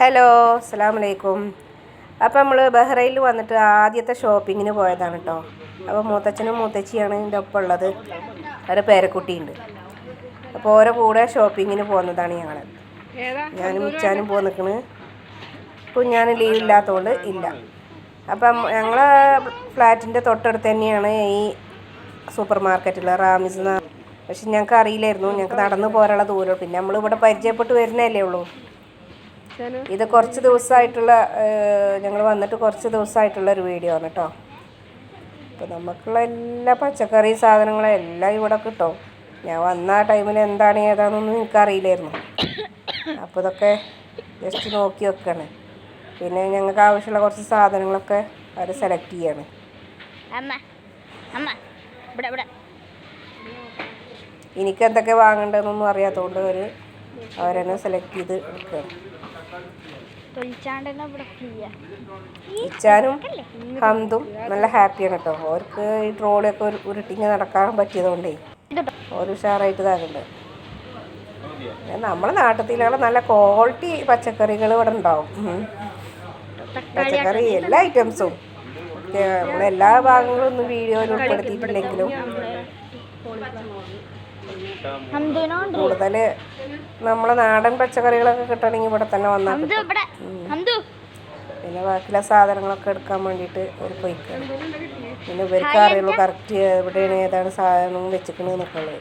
Hello അസ്സാം വലൈക്കും അപ്പോൾ നമ്മൾ ബഹ്റൈനിൽ വന്നിട്ട് ആദ്യത്തെ ഷോപ്പിങ്ങിന് പോയതാണ് കേട്ടോ അപ്പോൾ മൂത്തച്ഛനും മൂത്തച്ചിയാണ് എന്റെ ഒപ്പം ഉള്ളത്. ഒരു പേരക്കുട്ടിയുണ്ട്. അപ്പോൾ ഓരോ കൂടെ ഷോപ്പിങ്ങിന് പോകുന്നതാണ് ഞങ്ങൾ ഞാനും മിച്ചാനും പോയി നിൽക്കണ് ഞാൻ ലീവ് ഇല്ലാത്തതുകൊണ്ട് ഇല്ല. അപ്പം ഞങ്ങൾ ഫ്ലാറ്റിന്റെ തൊട്ടടുത്ത് തന്നെയാണ് ഈ സൂപ്പർ മാർക്കറ്റിൽ റാമിസ് പക്ഷെ ഞങ്ങൾക്ക് അറിയില്ലായിരുന്നു. ഞങ്ങൾക്ക് നടന്നു പോരാനുള്ള ദൂരം. പിന്നെ നമ്മൾ ഇവിടെ പരിചയപ്പെട്ട് വരുന്നതല്ലേ ഉള്ളൂ. ഇത് കുറച്ച് ദിവസമായിട്ടുള്ള ഞങ്ങൾ വന്നിട്ട് കുറച്ച് ദിവസമായിട്ടുള്ള ഒരു വീഡിയോ ആണ് കേട്ടോ അപ്പോൾ നമുക്കുള്ള എല്ലാ പച്ചക്കറി സാധനങ്ങളും എല്ലാം ഇവിടെ കിട്ടും. ഞാൻ വന്ന ആ ടൈമിൽ എന്താണ് ഏതാണെന്നൊന്നും എനിക്കറിയില്ലായിരുന്നു. അപ്പോൾ ഇതൊക്കെ ജസ്റ്റ് നോക്കി വെക്കാണ്. പിന്നെ ഞങ്ങൾക്ക് ആവശ്യമുള്ള കുറച്ച് സാധനങ്ങളൊക്കെ അവർ സെലക്ട് ചെയ്യാണ്. എനിക്ക് എന്തൊക്കെ വാങ്ങേണ്ടതെന്നൊന്നും അറിയാത്തതുകൊണ്ട് അവർ അവരെന്നെ സെലക്ട് ചെയ്ത് എടുക്കുകയാണ് ഇച്ചാനും ഹന്തും നല്ല ഹാപ്പിയാണ് കേട്ടോ. അവർക്ക് ഈ ട്രോളിയൊക്കെ ഒരു ഉരുട്ടിങ്ങ് നടക്കാൻ പറ്റിയതുകൊണ്ടേ ഒരു ഉഷാറായിട്ട് ഇതാകുന്നുണ്ട് നമ്മളെ നാട്ടിലുള്ള നല്ല ക്വാളിറ്റി പച്ചക്കറികൾ ഇവിടെ ഉണ്ടാവും. പച്ചക്കറി എല്ലാ ഐറ്റംസും നമ്മളെല്ലാ ഭാഗങ്ങളും ഒന്നും വീഡിയോയിൽ ഉൾപ്പെടുത്തിയിട്ടില്ലെങ്കിലും. കൂടുതൽ നമ്മളെ നാടൻ പച്ചക്കറികളൊക്കെ കിട്ടണമെങ്കിൽ ഇവിടെ തന്നെ വന്നാൽ പിന്നെ ബാക്കിയുള്ള സാധനങ്ങളൊക്കെ എടുക്കാൻ വേണ്ടിയിട്ട് ഒരു പോയിക്കാണ്. പിന്നെ ഇവർക്ക് അറിയുള്ളൂ കറക്റ്റ് എവിടെയാണ് ഏതാണ് സാധനം വെച്ചിക്കണെന്നൊക്കെ ഉള്ളത്.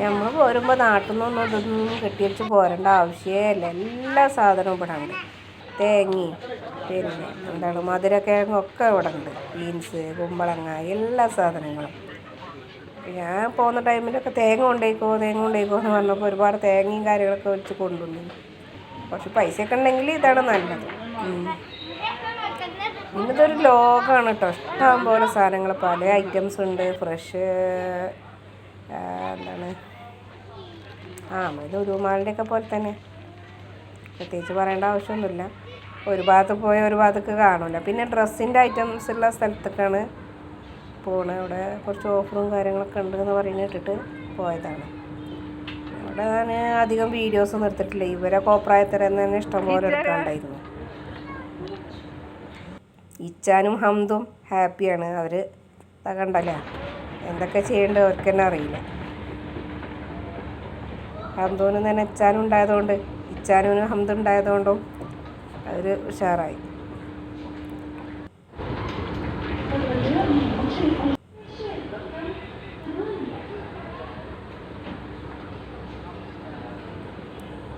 നമ്മൾ പോരുമ്പോൾ നാട്ടിൽ നിന്നൊന്നും ഇതൊന്നും കെട്ടിവെച്ച് പോരേണ്ട ആവശ്യമേ ഇല്ല. എല്ലാ സാധനവും ഇവിടെ ഉണ്ട്. തേങ്ങയും പിന്നെ എന്താണ് മധുരക്കിഴങ്ങൊക്കെ ഇവിടെ ഉണ്ട് ബീൻസ് കുമ്പളങ്ങ എല്ലാ സാധനങ്ങളും. ഞാൻ പോകുന്ന ടൈമിലൊക്കെ തേങ്ങ കൊണ്ടേക്കോ തേങ്ങ കൊണ്ടേക്കോ എന്ന് പറഞ്ഞപ്പോൾ ഒരുപാട് തേങ്ങയും കാര്യങ്ങളൊക്കെ വെച്ച് കൊണ്ടുവന്നു. കുറച്ച് പൈസയൊക്കെ ഉണ്ടെങ്കിൽ ഇതാണ് നല്ലത്. ഇന്നത്തെ ഒരു ലോകമാണ് കേട്ടോ. ഇഷ്ടം പോലെ സാധനങ്ങൾ പല ഐറ്റംസ് ഉണ്ട്. ഫ്രഷ് എന്താണ്? ആ ഇത് ഉരുമാളിന്റെ ഒക്കെ പോലെ തന്നെ. പ്രത്യേകിച്ച് പറയേണ്ട ആവശ്യമൊന്നുമില്ല. ഒരു ഭാഗത്ത് പോയ ഒരു ഭാഗത്തേക്ക് കാണില്ല പിന്നെ ഡ്രസ്സിന്റെ ഐറ്റംസ് ഉള്ള സ്ഥലത്തേക്കാണ് പോണത് അവിടെ കുറച്ച് ഓഫറും കാര്യങ്ങളൊക്കെ ഉണ്ട് എന്ന് പറയുന്നത് ഇട്ടിട്ട് പോയതാണ്. അവിടെ ഞാൻ അധികം വീഡിയോസ് ഒന്നും എടുത്തിട്ടില്ല. ഇവരെ കോപ്രായത്തരം തന്നെ ഇഷ്ടംപോലെ എടുക്കാണ്ടായിരുന്നു. ഇച്ചാനും ഹംദും ഹാപ്പിയാണ് അവർ കണ്ടല്ലേ? എന്തൊക്കെ ചെയ്യേണ്ടത് അവർക്ക് തന്നെ അറിയില്ല. ഹംദൂനും തന്നെ ഇച്ചാനും ഉണ്ടായതുകൊണ്ട് ഇച്ചാനും ഹംദും അവർ ഉഷാറായി.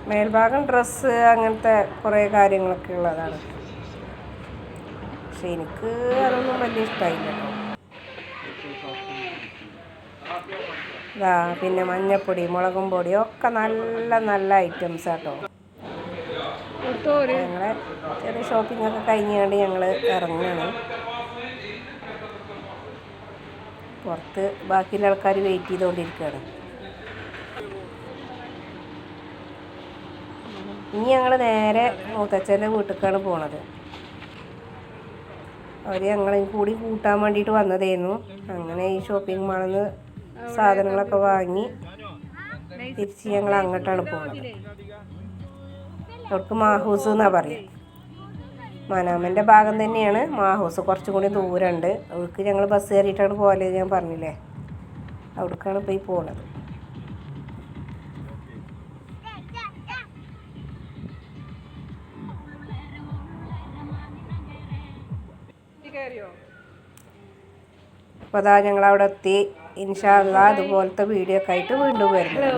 മേൽഭാഗം ഡ്രസ്സ് അങ്ങനത്തെ കുറേ കാര്യങ്ങളൊക്കെ ഉള്ളതാണ്. പക്ഷെ എനിക്ക് അതൊന്നും വലിയ ഇഷ്ടമായില്ല പിന്നെ മഞ്ഞപ്പൊടി മുളകും പൊടി ഒക്കെ നല്ല നല്ല ഐറ്റംസ് ആട്ടോ ഞങ്ങളെ ചെറിയ ഷോപ്പിംഗ് ഒക്കെ കഴിഞ്ഞുകൊണ്ട് ഞങ്ങൾ ഇറങ്ങുകയാണ് പുറത്ത് ബാക്കിയുള്ള ആൾക്കാർ വെയിറ്റ് ചെയ്തുകൊണ്ടിരിക്കുകയാണ് ഇനി ഞങ്ങൾ നേരെ മൂത്തച്ഛന്റെ വീട്ടിലേക്കാണ് പോണത്. അവർ ഞങ്ങളെയും കൂടി കൂട്ടാൻ വേണ്ടിയിട്ട് വന്നതായിരുന്നു അങ്ങനെ ഈ ഷോപ്പിംഗ് മാളിൽ നിന്ന് സാധനങ്ങളൊക്കെ വാങ്ങി തിരിച്ച് ഞങ്ങൾ അങ്ങോട്ടാണ് പോകുന്നത് അവർക്ക് മാഹൂസ് എന്നാണ് പറയുക മനാമന്റെ ഭാഗം തന്നെയാണ്. മാഹൂസ് കുറച്ചും കൂടി ദൂരമുണ്ട് അവർക്ക് ഞങ്ങൾ ബസ് കയറിയിട്ടാണ് പോലെ ഞാൻ പറഞ്ഞില്ലേ? അവിടേക്കാണ് ഇപ്പോൾ ഈ പോണത്. അപ്പോൾ അതാ ഞങ്ങൾ അവിടെ എത്തി ഇൻഷാല്ല അതുപോലത്തെ വീഡിയോ ഒക്കെ ആയിട്ട് വീണ്ടും വരുന്നത്